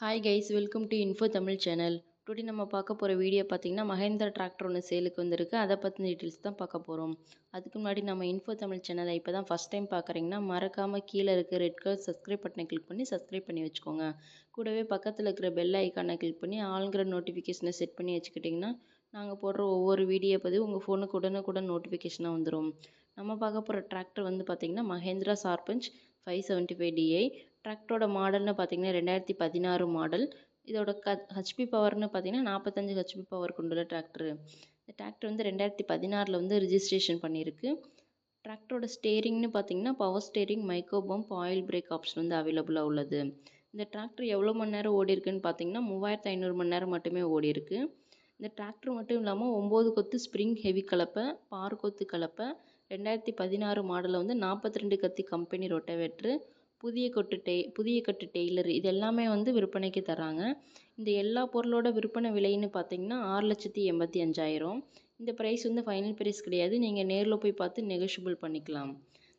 Hi guys welcome to info Tamil channel today நம்ம பார்க்க போகிற வீடியோ பார்த்தீங்கன்னா மஹேந்திரா டிராக்டர் ஒன்று சேலுக்கு வந்திருக்கு. அதை பற்றின டீட்டெயில்ஸ் தான் பார்க்க போகிறோம் அதுக்கு முன்னாடி நம்ம இன்ஃபோ தமிழ் சேனலை இப்போ தான் ஃபஸ்ட் டைம் பார்க்குறீங்கன்னா மறக்காமல் கீழே இருக்க ரெட் கலர் சப்ஸ்கிரைப் பட்டனை கிளிக் பண்ணி சப்ஸ்கிரைப் பண்ணி வச்சுக்கோங்க. கூடவே பக்கத்தில் இருக்கிற பெல் ஐக்கானை கிளிக் பண்ணி ஆளுங்கிற நோட்டிஃபிகேஷனை செட் பண்ணி வச்சுக்கிட்டிங்கன்னா நாங்கள் போடுற ஒவ்வொரு வீடியோ பதிவு உங்கள் ஃபோனுக்கு உடனுக்குடன் நோட்டிஃபிகேஷனாக வந்துடும் நம்ம பார்க்க போகிற டிராக்டர் வந்து பார்த்திங்கன்னா Mahindra Sarpanch five seventy five DI டிராக்டரோட மாடல்னு பார்த்தீங்கன்னா ரெண்டாயிரத்தி பதினாறு மாடல். இதோட க ஹச்பி பவர்னு பார்த்தீங்கன்னா நாற்பத்தஞ்சு ஹெச்பி பவர் கொண்டுள்ள டிராக்டரு இந்த டிராக்டர் வந்து ரெண்டாயிரத்தி பதினாறில் வந்து ரிஜிஸ்ட்ரேஷன் பண்ணியிருக்கு. டிராக்டரோட ஸ்டேரிங்னு பார்த்தீங்கன்னா power steering micro pump oil brake option வந்து அவைலபிளாக உள்ளது. இந்த டிராக்டர் எவ்வளோ மணி நேரம் ஓடி இருக்குன்னு பார்த்தீங்கன்னா மூவாயிரத்து ஐநூறு மணி நேரம் மட்டுமே ஓடி இருக்கு. இந்த டிராக்டர் மட்டும் இல்லாமல் ஒம்பது கொத்து ஸ்ப்ரிங் ஹெவி கலப்பை பார் கொத்து கலப்பை ரெண்டாயிரத்தி பதினாறு மாடலில் வந்து நாற்பத்தி ரெண்டு கத்தி கம்பெனி ரொட்டவேட்ரு புதிய கொட்டு டெய் புதிய கட்டு டெய்லர் இது எல்லாமே வந்து விற்பனைக்கு தராங்க இந்த எல்லா பொருளோட விற்பனை விலைன்னு பார்த்தீங்கன்னா ஆறு லட்சத்தி எண்பத்தி அஞ்சாயிரம். இந்த ப்ரைஸ் வந்து ஃபைனல் ப்ரைஸ் கிடையாது. நீங்கள் நேரில் போய் பார்த்து நெகோஷியபிள் பண்ணிக்கலாம்.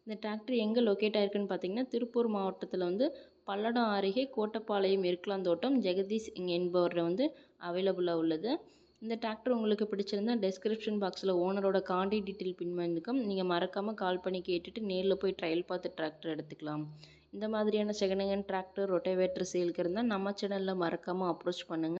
இந்த டிராக்டர் எங்கே லொக்கேட் ஆயிருக்குன்னு பார்த்தீங்கன்னா திருப்பூர் மாவட்டத்தில் வந்து பல்லடம் அருகே கோட்டப்பாளையம் இருக்கலாந்தோட்டம் ஜெகதீஷ் என்பவரில் வந்து அவைலபிளாக உள்ளது. இந்த டிராக்டர் உங்களுக்கு பிடிச்சிருந்தா டெஸ்கிரிப்ஷன் பாக்ஸில் ஓனரோட காண்டி டீட்டெயில் பின் பண்ணிருக்கோம் நீங்கள் மறக்காமல் கால் பண்ணி கேட்டுட்டு நேரில் போய் ட்ரையல் பார்த்து டிராக்டர் எடுத்துக்கலாம். இந்த மாதிரியான செகண்ட் ஹேண்ட் டிராக்டர் ரொட்டேவேட்டர் சேலுக்கு இருந்தால் நம்ம சேனலில் மறக்காமல் அப்ரோச் பண்ணுங்கள்